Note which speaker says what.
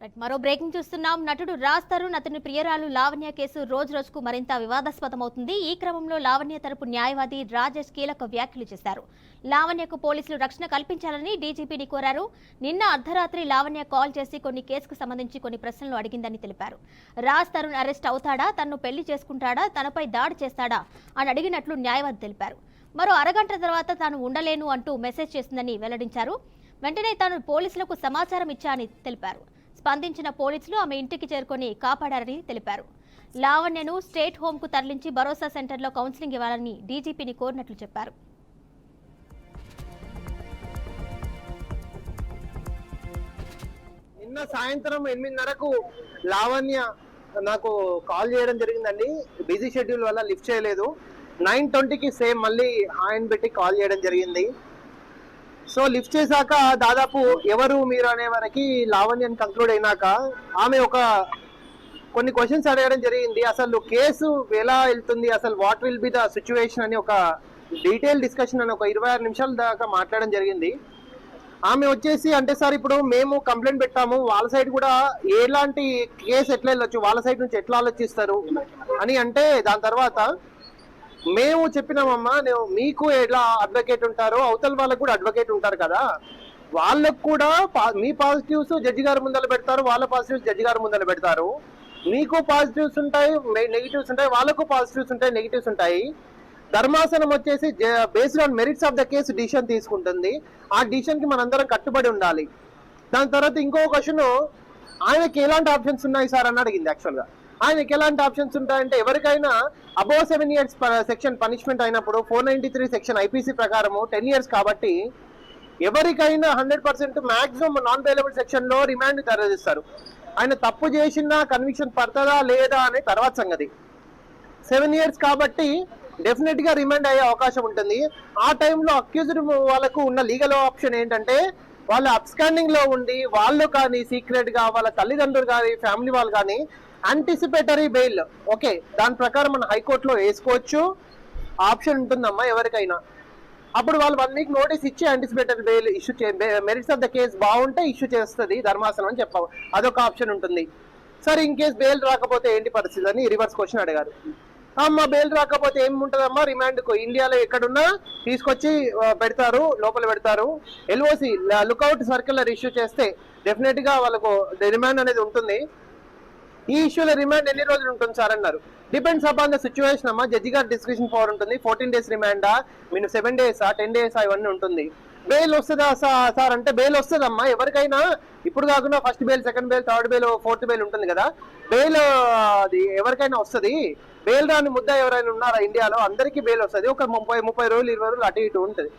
Speaker 1: Right, మరో breaking చూస్తున్నాం. నటుడు రాజ్ తరుణ్ అతని ప్రియరాలు లావణ్య కేసు రోజు రోజుకు మరింత వివాదాస్పదమవుతుంది. ఈ క్రమంలో లావణ్య తరపు న్యాయవాది రాజేష్ కీలక వ్యాఖ్యలు చేశారు. లావణ్యకు పోలీసులు రక్షణ కల్పించాలని డీజీపీని కోరారు. నిన్న అర్ధరాత్రి లావణ్య కాల్ చేసి కొన్ని కేసుకు సంబంధించి కొన్ని ప్రశ్నలు అడిగిందని తెలిపారు. రాజ్ తరుణ్ అరెస్ట్ అవుతాడా? తన్ను పెళ్ళి చేసుకుంటాడా? తనపై దాడి చేస్తాడా? అని అడిగినట్లు న్యాయవాది తెలిపారు. మరో అరగంట తర్వాత తాను ఉండలేను అంటూ మెసేజ్ చేసిందని వెల్లడించారు. వెంటనే తాను పోలీసులకు సమాచారం ఇచ్చాని తెలిపారు. స్పందించిన పోలీసులు ఆమె ఇంటికి చేరుకొని కాపాడారని తెలిపారు. లావణ్యను స్టేట్ హోంకు తరలించి భరోసా సెంటర్లో కౌన్సిలింగ్ ఇవ్వాలని డీజీపీని కోరినట్లు చెప్పారు.
Speaker 2: నిన్న సాయంత్రం ఎనిమిదిన్నరకు లావణ్య నాకు కాల్ చేయడం జరిగిందండి. బిజీ షెడ్యూల్ వల్ల లిఫ్ట్ చేయలేదు. నైన్ ట్వంటీకి సేమ్ మళ్ళీ ఆయన పెట్టి కాల్ చేయడం జరిగింది. సో లిఫ్ట్ చేశాక దాదాపు ఎవరు మీరు అనే వరకు లావణ్యని కంక్లూడ్ అయినాక ఆమె ఒక కొన్ని క్వశ్చన్స్ అడగడం జరిగింది. అసలు కేసు ఎలా వెళ్తుంది? అసలు what will be the situation అని ఒక డీటెయిల్ డిస్కషన్ అని ఒక ఇరవై ఆరు నిమిషాల దాకా మాట్లాడడం జరిగింది. ఆమె వచ్చేసి అంటే సార్ ఇప్పుడు మేము కంప్లైంట్ పెట్టాము. వాళ్ళ సైడ్ కూడా ఎలాంటి కేసు ఎట్లా వెళ్ళొచ్చు? వాళ్ళ సైడ్ నుంచి ఎట్లా ఆలోచిస్తారు? అని అంటే దాని తర్వాత మేము చెప్పినామమ్మా నేను మీకు ఎలా అడ్వకేట్ ఉంటారో అవతల వాళ్ళకు కూడా అడ్వకేట్ ఉంటారు కదా. వాళ్ళకు కూడా మీ పాజిటివ్స్ జడ్జి గారి ముందర పెడతారు వాళ్ళ పాజిటివ్స్ జడ్జి గారి ముందర పెడతారు. మీకు పాజిటివ్స్ ఉంటాయి నెగిటివ్స్ ఉంటాయి వాళ్ళకు పాజిటివ్స్ ఉంటాయి నెగిటివ్స్ ఉంటాయి. ధర్మాసనం వచ్చేసి based on merits of the case decision తీసుకుంటుంది. ఆ డిసిషన్కి మనందరం కట్టుబడి ఉండాలి. దాని తర్వాత ఇంకో క్వశ్చన్ ఆయనకి ఎలాంటి ఆప్షన్స్ ఉన్నాయి సార్ అని అడిగింది యాక్చువల్గా ఆయనకి ఎలాంటి ఆప్షన్స్ ఉంటాయంటే ఎవరికైనా above seven years section punishment అయినప్పుడు four ninety three section IPC ప్రకారము టెన్ ఇయర్స్ కాబట్టి ఎవరికైనా hundred percent maximum non bailable సెక్షన్లో రిమాండ్ తరలిస్తారు. ఆయన తప్పు చేసినా కన్విక్షన్ పడుతుందా లేదా అనే తర్వాత సంగతి. సెవెన్ ఇయర్స్ కాబట్టి డెఫినెట్గా రిమాండ్ అయ్యే అవకాశం ఉంటుంది. ఆ టైంలో అక్యూజ్డ్ వాళ్ళకు ఉన్న లీగల్ ఆప్షన్ ఏంటంటే వాళ్ళు అబ్స్కాండింగ్లో ఉండి వాళ్ళు కానీ సీక్రెట్గా వాళ్ళ తల్లిదండ్రులు కానీ ఫ్యామిలీ వాళ్ళు కానీ అంటిసిపేటరీ బెయిల్ ఓకే దాని ప్రకారం మనం హైకోర్టులో వేసుకోవచ్చు. ఆప్షన్ ఉంటుందమ్మా ఎవరికైనా. అప్పుడు వాళ్ళు వన్ వీక్ నోటీస్ ఇచ్చి anticipatory bail issue merits of the case బాగుంటే ఇష్యూ చేస్తుంది ధర్మాసనం అని చెప్పాము. అదొక ఆప్షన్ ఉంటుంది. సరే ఇన్ కేసు బెయిల్ రాకపోతే ఏంటి పరిస్థితి అని రివర్స్ క్వశ్చన్ అడిగారు. అమ్మ బెయిల్ రాకపోతే ఏం ఉంటుందమ్మా రిమాండ్ ఇండియాలో ఎక్కడున్నా తీసుకొచ్చి పెడతారు లోపల పెడతారు. ఎల్ఓసి లుకౌట్ సర్క్యులర్ ఇష్యూ చేస్తే డెఫినెట్గా వాళ్ళకు రిమాండ్ అనేది ఉంటుంది. ఈ ఇష్యూలో రిమాండ్ ఎన్ని రోజులు ఉంటుంది సార్ అన్నారు. డిపెండ్స్ అపాన్ ద సిచ్యువేషన్ అమ్మా. జడ్జి గారు డిస్క్రిప్షన్ పవర్ ఉంటుంది. ఫోర్టీన్ డేస్ రిమాండా మీరు సెవెన్ డేసా టెన్ డేసా ఇవన్నీ ఉంటుంది. బెయిల్ వస్తుందా సార్ అంటే బెయిల్ వస్తుందమ్మా. ఎవరికైనా ఇప్పుడు కాకుండా first bail second bail third bail fourth bail ఉంటుంది కదా. బెయిల్ అది ఎవరికైనా వస్తుంది. బెయిల్ రాని ముద్ద ఎవరైనా ఉన్నారా ఇండియాలో? అందరికీ బెయిల్ వస్తుంది ఒక ముప్పై ముప్పై రోజులు ఇరవై రోజులు అటు ఇటు ఉంటుంది.